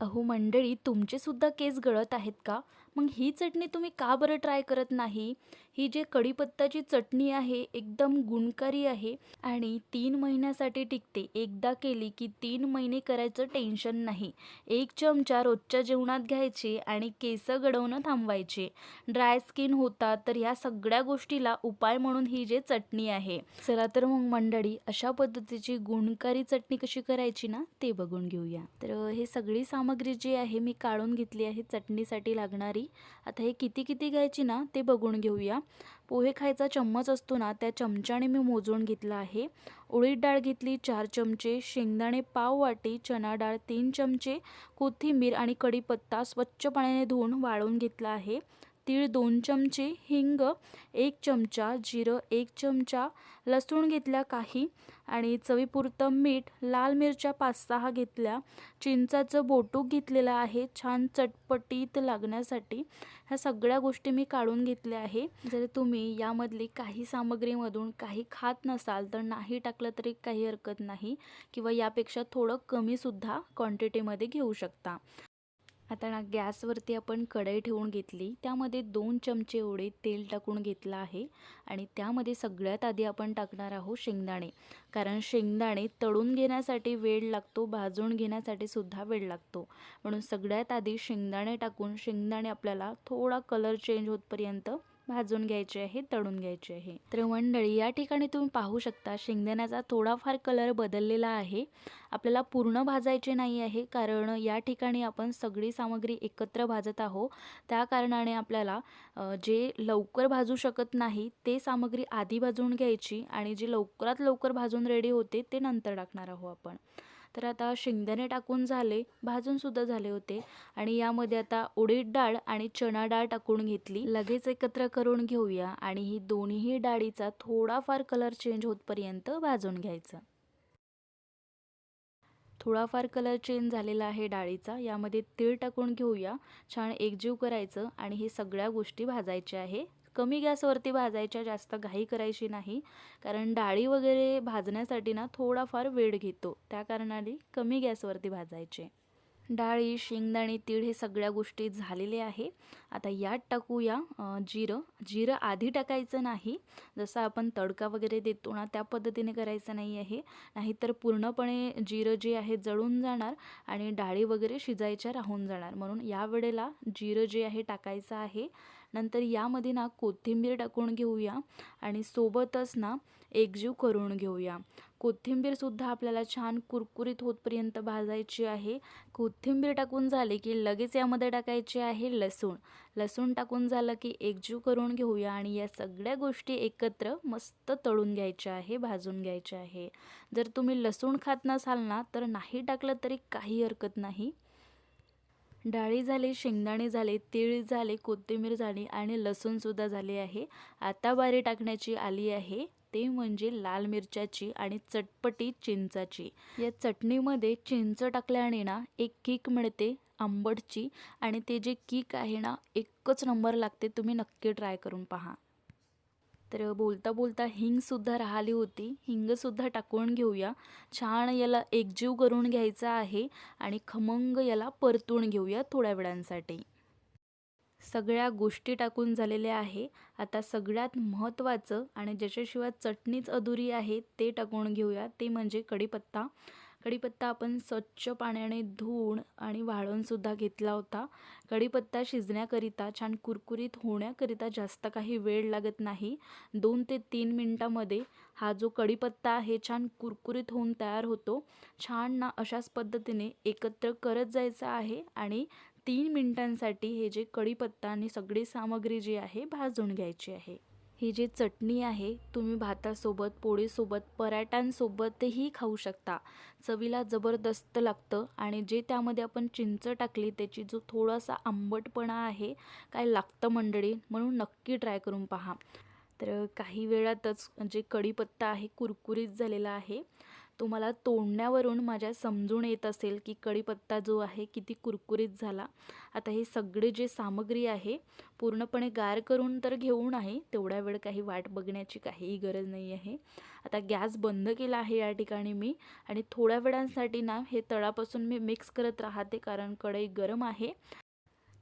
अहो मंडळी तुमचे सुद्धा केस गळत आहेत का? मग ही चटणी तुम्ही का बरं ट्राय करत नाही? ही जे कढीपत्ताची चटणी आहे एकदम गुणकारी आहे आणि तीन महिन्यासाठी टिकते. एकदा केली की तीन महिने करायचं टेन्शन नाही. एक चमचा रोजच्या जेवणात घ्यायचे आणि केस गडवणं थांबवायचे. ड्राय स्किन होतात तर ह्या सगळ्या गोष्टीला उपाय म्हणून ही जे चटणी आहे. चला तर मग मंडळी अशा पद्धतीची गुणकारी चटणी कशी करायची ना ते बघून घेऊया. तर हे सगळी सामग्री जी आहे मी काढून घेतली आहे चटणीसाठी लागणारी. आता हे किती किती घ्यायची ना ते बघून घेऊया. पोहे खायचा चम्मच असतो ना त्या चमच्याने मी मोजून घेतला आहे. उडीद डाळ घेतली चार चमचे. शेंगदाणे पाव वाटी चणा डाळ तीन चमचे. कोथिंबीर आणि कढीपत्ता स्वच्छ पाण्याने धुवून वाळवून घेतला आहे. तीळ दोन चमचे हिंग एक चमचा जिरं एक चमचा लसूण घेतल्या काही आणि चवीपुरतं मीठ लाल मिरच्या पाच सहा घेतल्या. चिंचाचं बोटूक घेतलेलं आहे छान चटपटीत लागण्यासाठी. ह्या सगळ्या गोष्टी मी काढून घेतल्या आहे. जर तुम्ही यामधली काही सामग्रीमधून काही खात नसाल तर नाही टाकलं तरी काही हरकत नाही किंवा यापेक्षा थोडं कमीसुद्धा क्वांटिटीमध्ये घेऊ शकता. आता ना गॅसवरती आपण कढई ठेवून घेतली. त्यामध्ये दोन चमचे एवढे तेल टाकून घेतलं आहे. आणि त्यामध्ये सगळ्यात आधी आपण टाकणार आहोत शेंगदाणे. कारण शेंगदाणे तळून घेण्यासाठी वेळ लागतो भाजून घेण्यासाठी सुद्धा वेळ लागतो. म्हणून सगळ्यात आधी शेंगदाणे टाकून शेंगदाणे आपल्याला थोडा कलर चेंज होतपर्यंत भाजून घ्यायचे आहे तळून घ्यायचे आहे. तर मंडळी या ठिकाणी तुम्ही पाहू शकता शेंगदाण्याचा थोडाफार कलर बदललेला आहे. आपल्याला पूर्ण भाजायचे नाही आहे कारण या ठिकाणी आपण सगळी सामग्री एकत्र भाजत आहोत. त्या कारणाने आपल्याला जे लवकर भाजू शकत नाही ते सामग्री आधी भाजून घ्यायची आणि जे लवकरात लवकर भाजून रेडी होते ते नंतर टाकणार आहोत आपण. तर आता शेंगदाणे टाकून झाले भाजूनसुद्धा झाले होते. आणि यामध्ये आता उडीद डाळ आणि चणा डाळ टाकून घेतली. लगेच एकत्र करून घेऊया आणि ही दोन्ही डाळीचा थोडाफार कलर चेंज होतपर्यंत भाजून घ्यायचं. थोडाफार कलर चेंज झालेला आहे डाळीचा. यामध्ये तीळ टाकून घेऊया. छान एकजीव करायचं आणि हे सगळ्या गोष्टी भाजायच्या आहे. कमी गॅसवरती भाजायच्या जास्त घाई करायची नाही कारण डाळी वगैरे भाजण्यासाठी ना थोडाफार वेळ घेतो. त्या कारणाने कमी गॅसवरती भाजायचे. डाळी शेंगदाणे तीळ हे सगळ्या गोष्टी झालेले आहे. आता यात टाकूया जिरं. जिरं आधी टाकायचं नाही. जसं आपण तडका वगैरे देतो ना त्या पद्धतीने करायचं नाही आहे. नाहीतर पूर्णपणे जिरं जे आहे जळून जाणार आणि डाळी वगैरे शिजायच्या राहून जाणार. म्हणून या वेळेला जिरं जे आहे टाकायचं आहे. नंतर यामध्ये ना कोथिंबीर टाकून घेऊया. आणि सोबतच ना एकजीव करून घेऊया. कोथिंबीरसुद्धा आपल्याला छान कुरकुरीत होतपर्यंत भाजायची आहे. कोथिंबीर टाकून झाले की लगेच यामध्ये टाकायचे आहे लसूण. लसूण टाकून झालं की एकजीव करून घेऊया आणि या सगळ्या गोष्टी एकत्र मस्त तळून घ्यायच्या आहे भाजून घ्यायच्या आहे. जर तुम्ही लसूण खात नसाल ना तर नाही टाकलं तरी काही हरकत नाही. डाळी झाली शेंगदाणे झाले तीळ झाले कोथिंबीर झाली आणि लसूणसुद्धा झाले आहे. आता बारी टाकण्याची आली आहे. ते म्हणजे लाल मिरच्याची आणि चटपटी चिंचाची. या चटणीमध्ये चिंच टाकल्याने ना एक किक मिळते आंबटची आणि ते जे किक आहे ना एकच नंबर लागते तुम्ही नक्की ट्राय करून पहा. तर बोलता बोलता हिंगसुद्धा राहिली होती. हिंगसुद्धा टाकून घेऊया. छान याला एकजीव करून घ्यायचा आहे आणि खमंग याला परतून घेऊया थोड्या वेळांसाठी. सगळ्या गोष्टी टाकून झालेल्या आहे. आता सगळ्यात महत्त्वाचं आणि ज्याच्याशिवाय चटणीच अधुरी आहे ते टाकून घेऊया. ते म्हणजे कढीपत्ता. कढीपत्ता आपण स्वच्छ पाण्याने धुवून आणि वाळवूनसुद्धा घेतला होता. कढीपत्ता शिजण्याकरिता छान कुरकुरीत होण्याकरिता जास्त काही वेळ लागत नाही. दोन ते तीन मिनटामध्ये हा जो कढीपत्ता आहे छान कुरकुरीत होऊन तयार होतो. छान ना अशाच पद्धतीने एकत्र करत जायचं आहे आणि तीन मिनटांसाठी हे जे कढीपत्ता आणि सगळी सामग्री जी आहे भाजून घ्यायची आहे. ही जी चटणी आहे तुम्ही भातासोबत पोळीसोबत पराठ्यांसोबतही खाऊ शकता. चवीला जबरदस्त लागतं आणि जे त्यामध्ये आपण चिंच टाकली त्याची जो थोडासा आंबटपणा आहे काय लागतं मंडळी म्हणून नक्की ट्राय करून पहा. तर काही वेळातच जे कढीपत्ता आहे कुरकुरीत झालेला आहे. तुम्हाला तोडण्यावरून माझ्या समजून येत असेल की कढीपत्ता जो आहे किती कुरकुरीत झाला. आता हे सगळे जे सामग्री आहे पूर्णपणे गार करून तर घेऊन आहे तेवढा वेळ काही वाट बघण्याची काहीही गरज नाही आहे. आता गॅस बंद केला आहे या ठिकाणी मी आणि थोड्या वेळांसाठी ना हे तळापासून मी मिक्स करत राहते कारण कढई गरम आहे.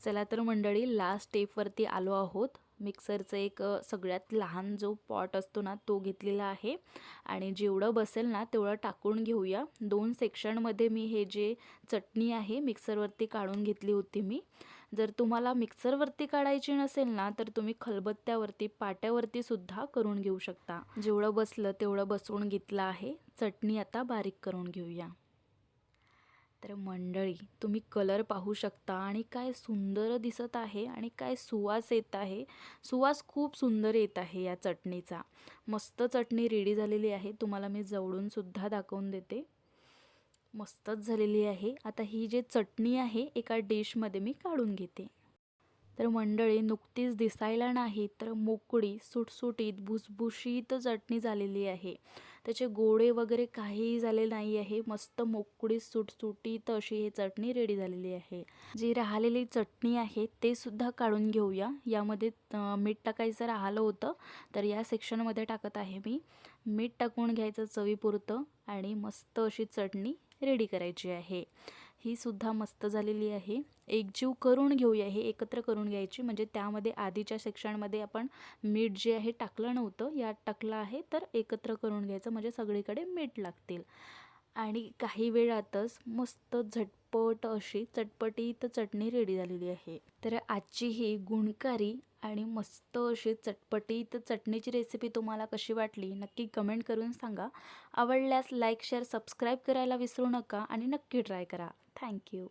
चला तर मंडळी लास्ट स्टेपवरती आलो आहोत. मिक्सरचं एक सगळ्यात लहान जो पॉट असतो ना तो घेतलेला आहे. आणि जेवढं बसेल ना तेवढं टाकून घेऊया. दोन सेक्शनमध्ये मी हे जे चटणी आहे मिक्सरवरती काढून घेतली होती मी. जर तुम्हाला मिक्सरवरती काढायची नसेल ना तर तुम्ही खलबत्त्यावरती पाट्यावरती सुद्धा करून घेऊ शकता. जेवढं बसलं तेवढं बसवून घेतलं आहे. चटणी आता बारीक करून घेऊया. तर मंडळी तुम्ही कलर पाहू शकता आणि काय सुंदर दिसत आहे आणि काय सुवास येत आहे. सुवास खूप सुंदर येत आहे या चटणीचा. मस्त चटणी रेडी झालेली आहे. तुम्हाला मी जवळून सुद्धा दाखवून देते. मस्तच झालेली आहे. आता ही जी चटणी आहे एका डिशमध्ये मी काढून घेते. तर मंडळी नुकतीच दिसायला नाही तर मोकळी सुटसुटीत भुसभुशीत चटणी झालेली आहे. त्याचे गोळे वगैरे काहीही झाले नाही आहे. मस्त मोकळी सुटसुटीत अशी ही चटणी रेडी झालेली आहे. जी राहिलेली चटणी आहे ते सुद्धा काढून घेऊया. यामध्ये मीठ टाकायचं राहिलं होतं तर या सेक्शनमध्ये टाकत आहे मी. मीठ टाकून घ्यायचं चवीपुरतं आणि मस्त अशी चटणी रेडी करायची आहे. ही सुद्धा मस्त झालेली आहे. एकजीव करून घेऊया हे एकत्र करून घ्यायची. म्हणजे त्यामध्ये आधीच्या सेक्शनमध्ये आपण मीठ जे आहे टाकलं नव्हतं यात टाकलं आहे तर एकत्र करून घ्यायचं. म्हणजे सगळीकडे मीठ लागतील. आणि काही वेळातच मस्त झटपट अशी चटपटीत चटणी रेडी झालेली आहे. तर आजची ही गुणकारी आणि मस्त अशी चटपटीत चटणीची रेसिपी तुम्हाला कशी वाटली नक्की कमेंट करून सांगा. आवडल्यास लाईक शेअर सबस्क्राईब करायला विसरू नका आणि नक्की ट्राय करा. थँक्यू